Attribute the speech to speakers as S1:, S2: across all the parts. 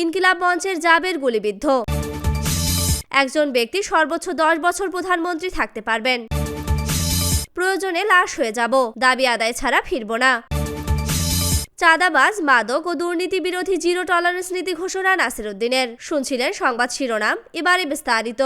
S1: ইনকিলাব মঞ্চের জাবের গুলিবিদ্ধ। একজন ব্যক্তি সর্বোচ্চ দশ বছর প্রধানমন্ত্রী থাকতে পারবেন। প্রয়োজনে লাশ হয়ে যাব, দাবি আদায় ছাড়া ফিরব না। চাঁদাবাজ, মাদক ও দুর্নীতি বিরোধী জিরো টলারেন্স নীতি ঘোষণা নাসিরুদ্দিনের। শুনছিলেন সংবাদ শিরোনাম, এবারে বিস্তারিত।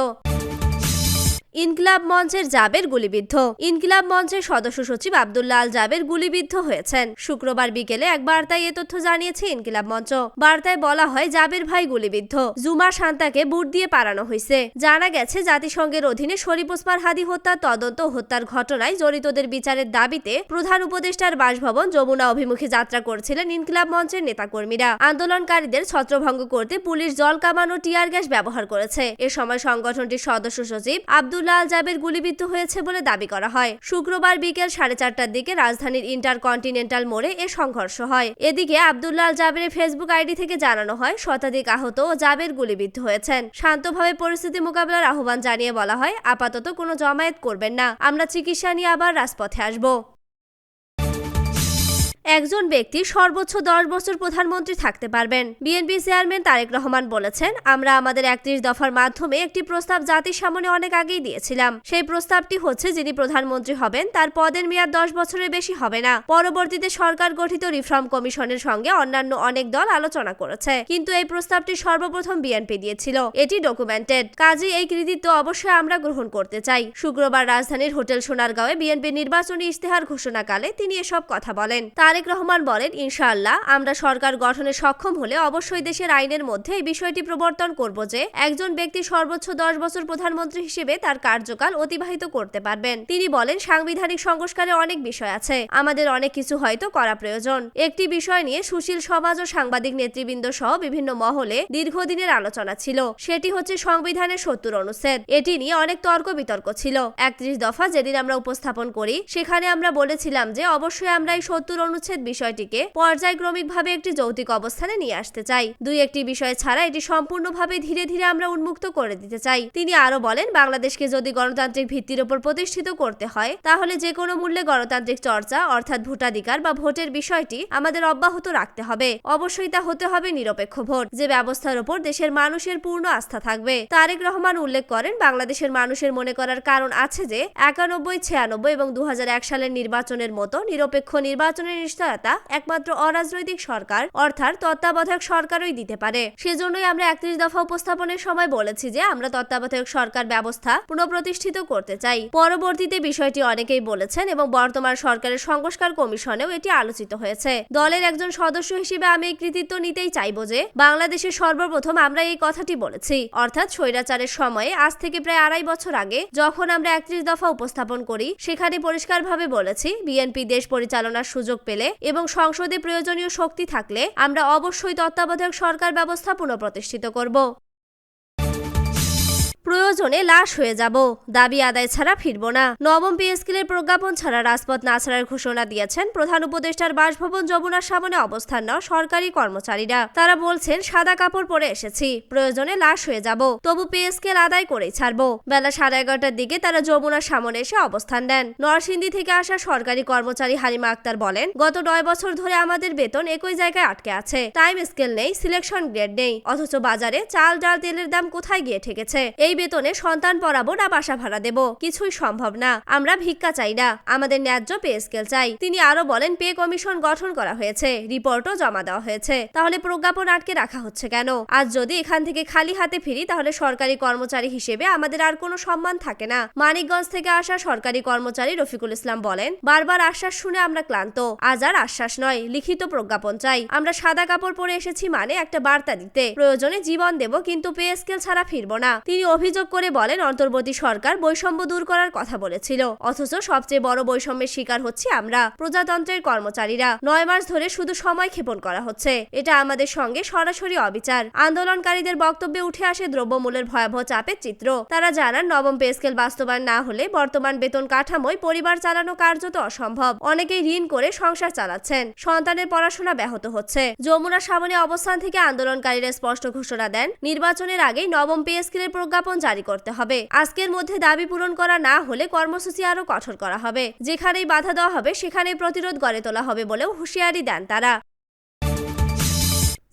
S1: ইনকিলাব মঞ্চের জাবের গুলিবিদ্ধ। ইনকিলাব মঞ্চের সদস্য সচিব আবদুল্লাহ আল জাবের গুলিবিদ্ধ হয়েছেন। শুক্রবার বিকেলে এক বার্তায় এ তথ্য জানিয়েছে ইনকিলাব মঞ্চ। বার্তায় বলা হয়, জাবের ভাই গুলিবিদ্ধ। জুমা শান্তাকে বুট দিয়ে পারানো হয়েছে। জানা গেছে, জাতিসংঘের অধীনে শরীফ ওসমান হাদি হত্যার তদন্ত হত্যার ঘটনায় জড়িতদের বিচারের দাবিতে প্রধান উপদেষ্টার বাসভবন যমুনা অভিমুখে যাত্রা করছিলেন ইনকিলাব মঞ্চের নেতাকর্মীরা। আন্দোলনকারীদের ছত্রভঙ্গ করতে পুলিশ জল কামানো, টিয়ার গ্যাস ব্যবহার করেছে। এ সময় সংগঠনটির সদস্য সচিব আব্দুল আল জাবের গুলিবিদ্ধ হয়েছে বলে দাবি করা হয়। শুক্রবার বিকেল সাড়ে চারটার দিকে রাজধানীর ইন্টার কন্টিনেন্টাল মোড়ে এ সংঘর্ষ হয়। এদিকে আবদুল্লাহ আল জাবেরের ফেসবুক আইডি থেকে জানানো হয়, শতাধিক আহত ও জাবের গুলিবিদ্ধ হয়েছেন। শান্তভাবে পরিস্থিতি মোকাবেলার আহ্বান জানিয়ে বলা হয়, আপাতত কোনো জমায়েত করবেন না। আমরা চিকিৎসা নিয়ে আবার রাজপথে আসব। একজন ব্যক্তি সর্বোচ্চ দশ বছর প্রধানমন্ত্রী থাকতে পারবেন। বিএনপি চেয়ারম্যান তারেক রহমান বলেছেন, আমরা আমাদের একত্রিশ দফার মাধ্যমে একটি প্রস্তাব জাতির সামনে অনেক আগেই দিয়েছিলাম। সেই প্রস্তাবটি হচ্ছে, যিনি প্রধানমন্ত্রী হবেন, তার পদের মেয়াদ দশ বছরের বেশি হবে না। পরবর্তীতে সরকার গঠিত রিফর্ম কমিশনের সঙ্গে অন্যান্য অনেক দল আলোচনা করেছে। কিন্তু এই প্রস্তাবটি সর্বপ্রথম বিএনপি দিয়েছিল। এটি ডকুমেন্টেড কাজে এই কৃতিত্ব অবশ্যই আমরা গ্রহণ করতে চাই। শুক্রবার রাজধানীর হোটেল সোনারগাঁওয়ে বিএনপি নির্বাচনী ইশতেহার ঘোষণাকালে তিনি এসব কথা বলেন। তার তারেক রহমান বলেন, ইনশাআল্লাহ, আমরা সরকার গঠনে সক্ষম হলে অবশ্যই দেশের আইনের মধ্যে এই বিষয়টি প্রবর্তন করব যে একজন ব্যক্তি সর্বোচ্চ দশ বছর প্রধানমন্ত্রী হিসেবে তার কার্যকাল অতিবাহিত করতে পারবেন। তিনি বলেন, সাংবিধানিক সংস্কারে অনেক বিষয় আছে। আমাদের অনেক কিছু হয়তো করা প্রয়োজন। একটি বিষয় নিয়ে সুশীল সমাজ ও সাংবাদিক নেতৃবৃন্দ সহ বিভিন্ন মহলে দীর্ঘদিনের আলোচনা ছিল। সেটি হচ্ছে সংবিধানের সত্তর অনুচ্ছেদ। এটি নিয়ে অনেক তর্ক বিতর্ক ছিল। একত্রিশ দফা যেদিন আমরা উপস্থাপন করি, সেখানে আমরা বলেছিলাম যে অবশ্যই আমরা এই সত্তর অনুচ্ছেদ অনুচ্ছেদ বিষয়টিকে পর্যায়ক্রমিকভাবে একটি যৌতিক অবস্থানে নিয়ে আসতে চাই। দুই একটি বিষয় ছাড়া এটি সম্পূর্ণভাবে ধীরে ধীরে আমরা উন্মুক্ত করে দিতে চাই। তিনি আরও বলেন, বাংলাদেশকে যদি গণতান্ত্রিক ভিত্তির উপর প্রতিষ্ঠিত করতে হয়, তাহলে যে কোনো মূল্যে গণতান্ত্রিক চর্চা, অর্থাৎ ভোটাধিকার বা ভোটের বিষয়টি আমাদের অব্যাহত রাখতে হবে। অবশ্যই তা হতে হবে নিরপেক্ষ ভোট। যে ব্যবস্থার উপর দেশের মানুষের পূর্ণ আস্থা থাকবে। তারেক রহমান উল্লেখ করেন, বাংলাদেশের মানুষের মনে করার কারণ আছে যে, একানব্বই, ছিয়ানব্বই এবং দু হাজার এক সালের নির্বাচনের মতো নিরপেক্ষ নির্বাচনের নিশ্চয়তা একমাত্র অরাজনৈতিক সরকার, অর্থাৎ তত্ত্বাবধায়ক সরকারই দিতে পারে। সেজন্যই আমরা একত্রিশ দফা উপস্থাপনের সময় বলেছি যে আমরা তত্ত্বাবধায়ক সরকার ব্যবস্থা পুনঃপ্রতিষ্ঠিত করতে চাই। পরবর্তীতে বিষয়টি অনেকেই বলেছেন এবং বর্তমান সরকারের সংস্কার কমিশনেও এটি আলোচিত হয়েছে। দলের একজন সদস্য হিসেবে আমি এই কৃতিত্ব নিতেই চাইব যে বাংলাদেশের সর্বপ্রথম আমরা এই কথাটি বলেছি, অর্থাৎ স্বৈরাচারের সময়ে আজ থেকে প্রায় আড়াই বছর আগে যখন আমরা একত্রিশ দফা উপস্থাপন করি, সেখানে পরিষ্কারভাবে বলেছি, বিএনপি দেশ পরিচালনার সুযোগ পেলে এবং সংসদে প্রয়োজনীয় শক্তি থাকলে আমরা অবশ্যই তত্ত্বাবধায়ক সরকার ব্যবস্থা পুনঃপ্রতিষ্ঠিত করব। প্রয়োজনে লাশ হয়ে যাব। দাবি আদায় ছাড়া ফিরব না। নবম পে স্কেলের প্রজ্ঞাপন ছাড়া রাজপথ না ছাড়ার ঘোষণা দিয়েছেন প্রধান উপদেষ্টার বাসভবন যমুনার সামনে অবস্থান নেওয়া সরকারি কর্মচারীরা। তারা বলছেন, সাদা কাপড় পরে এসেছি, প্রয়োজনে লাশ হয়ে যাব, তবু পে স্কেল আদায় করেই ছাড়ব। বেলা সাড়ে এগারোটার দিকে তারা যমুনার সামনে এসে অবস্থান দেন নরসিংদী থেকে আসা সরকারি কর্মচারী হালিমা আক্তার বলেন, গত নয় বছর ধরে আমাদের বেতন একই জায়গায় আটকে আছে। টাইম স্কেল নেই, সিলেকশন গ্রেড নেই। অথচ বাজারে চাল, ডাল, তেলের দাম কোথায় গিয়ে ঠেকেছে? এই বেতনে সন্তান পড়াবো না বাসা ভাড়া দেব। কিছুই সম্ভব না। আমরা ভিক্ষা চাই না। আমাদের ন্যায্য পে স্কেল চাই। তিনি আরও বলেন, পে কমিশন গঠন করা হয়েছে। রিপোর্টও জমা দেওয়া হয়েছে। তাহলে প্রজ্ঞাপন আটকে রাখা হচ্ছে কেন? আজ যদি এখান থেকে খালি হাতে ফিরি, তাহলে সরকারি কর্মচারী হিসেবে আমাদের আর কোনো সম্মান থাকে না। মানিকগঞ্জ থেকে আসা সরকারি কর্মচারী রফিকুল ইসলাম বলেন, বারবার আশ্বাস শুনে আমরা ক্লান্ত। আজ আর আশ্বাস নয়, লিখিত প্রজ্ঞাপন চাই। আমরা সাদা কাপড় পরে এসেছি মানে একটা বার্তা দিতে। প্রয়োজনে জীবন দেব, কিন্তু পে স্কেল ছাড়া ফিরবো না। তিনি অভিযোগ করে বলেন, অন্তর্বর্তী সরকার বৈষম্য দূর করার কথা বলেছিল। অথচ সবচেয়ে বড় বৈষম্যের শিকার হচ্ছে আমরা, প্রজাতন্ত্রের কর্মচারীরা। নয় মাস ধরে শুধু সময় ক্ষেপণ করা হচ্ছে। এটা আমাদের সঙ্গে সরাসরি অবিচার। আন্দোলনকারীদের বক্তব্যে উঠে আসে দ্রব্যমূল্যের ভয়াবহ চাপের চিত্র। তারা জানান, নবম পে স্কেল বাস্তবায়ন না হলে বর্তমান বেতন কাঠামোয় পরিবার চালানো কার্যত অসম্ভব। অনেকেই ঋণ করে সংসার চালাচ্ছেন। সন্তানের পড়াশোনা ব্যাহত হচ্ছে। যমুনা সামনে অবস্থান থেকে আন্দোলনকারীরা স্পষ্ট ঘোষণা দেন, নির্বাচনের আগেই নবম পে স্কেলের প্রজ্ঞাপন জারি করতে হবে। আজকের মধ্যে দাবি পূরণ করা না হলে কর্মসূচি আরও কঠোর করা হবে। যেখানেই বাধা দেওয়া হবে, সেখানেই প্রতিরোধ গড়ে তোলা হবে বলেও হুঁশিয়ারি দেন তারা।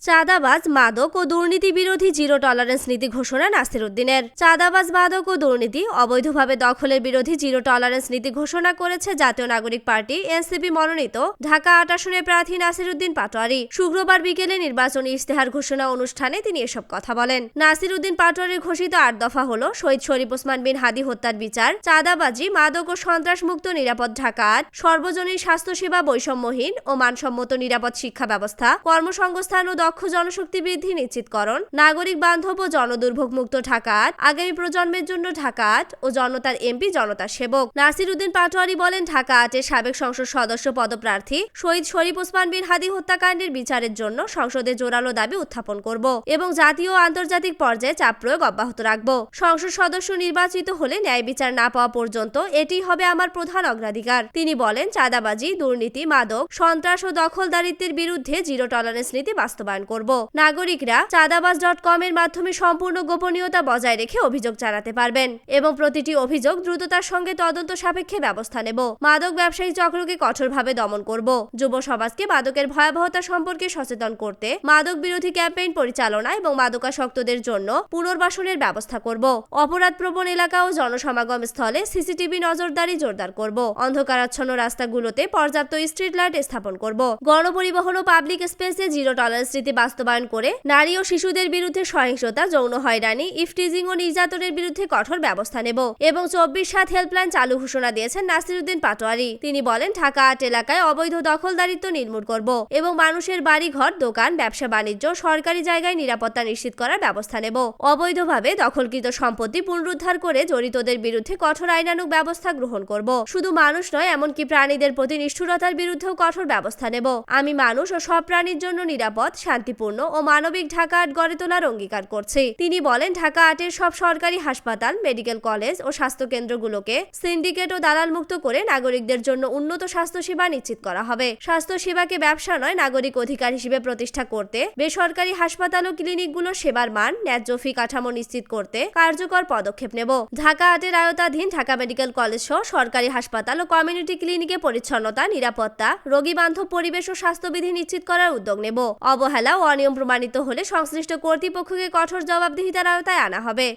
S1: চাঁদাবাজ, মাদক ও দুর্নীতি বিরোধী জিরো টলারেন্স নীতি ঘোষণা নাসির উদ্দিনের চাঁদাবাজ, মাদক ও দুর্নীতি অবৈধভাবে দখলের বিরোধী জিরো টলারেন্স নীতি ঘোষণা করেছে জাতীয় নাগরিক পার্টি, এনসিপি মনোনীত ঢাকা আট আসনের প্রার্থী নাসির উদ্দিন পাটোয়ারি। শুক্রবার বিকেলে নির্বাচনী ইশতেহার ঘোষণা অনুষ্ঠানে তিনি এসব কথা বলেন। নাসির উদ্দিন পাটোয়ারির ঘোষিত আট দফা হল শহীদ শরীফ ওসমান বিন হাদি হত্যার বিচার, চাঁদাবাজি, মাদক ও সন্ত্রাসমুক্ত নিরাপদ ঢাকা আট, সর্বজনীন স্বাস্থ্যসেবা বৈষম্যহীন ও মানসম্মত নিরাপদ শিক্ষা ব্যবস্থা, কর্মসংস্থান ও দক্ষ জনশক্তি বৃদ্ধি নিশ্চিতকরণ নাগরিক বান্ধব ও জনদুর্ভোগ মুক্ত ঢাকা আগামী প্রজন্মের জন্য ঢাকা ও জনতার এমপি, জনতার সেবক। নাসির উদ্দিন পাটোয়ারি বলেন, ঢাকা আটের সাবেক সংসদ সদস্য পদপ্রার্থী শহীদ শরীফ ওসমান বিন হাদি হত্যাকাণ্ডের বিচারের জন্য সংসদে জোরালো দাবি উত্থাপন করব এবং জাতীয় ও আন্তর্জাতিক পর্যায়ে চাপ প্রয়োগ অব্যাহত রাখব। সংসদ সদস্য নির্বাচিত হলে ন্যায় বিচার না পাওয়া পর্যন্ত এটি হবে আমার প্রধান অগ্রাধিকার। তিনি বলেন, চাঁদাবাজি, দুর্নীতি, মাদক, সন্ত্রাস ও দখলদারিত্বের বিরুদ্ধে জিরো টলারেন্স নীতি বাস্তবায়ন করব। নাগরিকরা চাঁদাবাজ ডট কম এর মাধ্যমে সম্পূর্ণ গোপনীয়তা বজায় রেখে অভিযোগ জানাতে পারবেন এবং প্রতিটি অভিযোগ দ্রুততার সঙ্গে তদন্ত সাপেক্ষে ব্যবস্থা নেব। মাদক ব্যবসায়ী চক্রকে কঠোরভাবে দমন করব। যুব সমাজকে মাদকের ভয়াবহতা সম্পর্কে সচেতন করতে, মাদক বিরোধী ক্যাম্পেইন পরিচালনা এবং মাদকাসক্তদের জন্য পুনর্বাসনের ব্যবস্থা করব। অপরাধ প্রবণ এলাকা ও জনসমাগম স্থলে সিসিটিভি নজরদারি জোরদার করব। অন্ধকারাচ্ছন্ন রাস্তাগুলোতে পর্যাপ্ত স্ট্রিট লাইট স্থাপন করব। গণপরিবহন ও পাবলিক স্পেসে জিরো টলারেন্স নীতি বাস্তবায়ন করে নারী ও শিশুদের বিরুদ্ধে সহিংসতা, যৌন হয়রানি, ইফটিজিং ও নির্যাতনের বিরুদ্ধে কঠোর ব্যবস্থা নেব এবং চব্বিশ সাত হেল্পলাইন চালু ঘোষণা দিয়েছেন নাসিরুদ্দিন পাটোয়ারি। তিনি বলেন, ঢাকা আট এলাকায় অবৈধ দখলদারিত্ব নির্মূল করব এবং মানুষের বাড়ি ঘর দোকান, ব্যবসা বাণিজ্য, সরকারি জায়গায় নিরাপত্তা নিশ্চিত করার ব্যবস্থা নেব। অবৈধভাবে দখলকৃত সম্পত্তি পুনরুদ্ধার করে জড়িতদের বিরুদ্ধে কঠোর আইনানুগ ব্যবস্থা গ্রহণ করব। শুধু মানুষ নয়, এমনকি প্রাণীদের প্রতি নিষ্ঠুরতার বিরুদ্ধেও কঠোর ব্যবস্থা নেব। আমি মানুষ ও সব প্রাণীর জন্য নিরাপদ শান্তিপূর্ণ ও মানবিক ঢাকা আট গড়ে তোলার অঙ্গীকার করছি। তিনি বলেন, ঢাকা আটের সব সরকারি হাসপাতাল, মেডিকেল কলেজ ও স্বাস্থ্য কেন্দ্রগুলোকে সিন্ডিকেট ও দালাল মুক্ত করে নাগরিকদের জন্য উন্নত স্বাস্থ্যসেবা নিশ্চিত করা হবে। স্বাস্থ্যসেবাকে ব্যবসা নয়, নাগরিক অধিকার হিসেবে প্রতিষ্ঠা করতে, বেসরকারি হাসপাতাল ও ক্লিনিকগুলোর সেবার মান, ন্যায্য ফি কাঠামো নিশ্চিত করতে কার্যকর পদক্ষেপ নেব। ঢাকা আটের আয়তাধীন ঢাকা মেডিকেল কলেজ সহ সরকারি হাসপাতাল ও কমিউনিটি ক্লিনিকে পরিচ্ছন্নতা, নিরাপত্তা রোগী বান্ধব পরিবেশ ও স্বাস্থ্যবিধি নিশ্চিত করার উদ্যোগ নেব। অবহেলা ও অনিয়ম প্রমাণিত হলে সংশ্লিষ্ট কর্তৃপক্ষকে কঠোর জবাবদিহিতার আওতায় আনা হবে।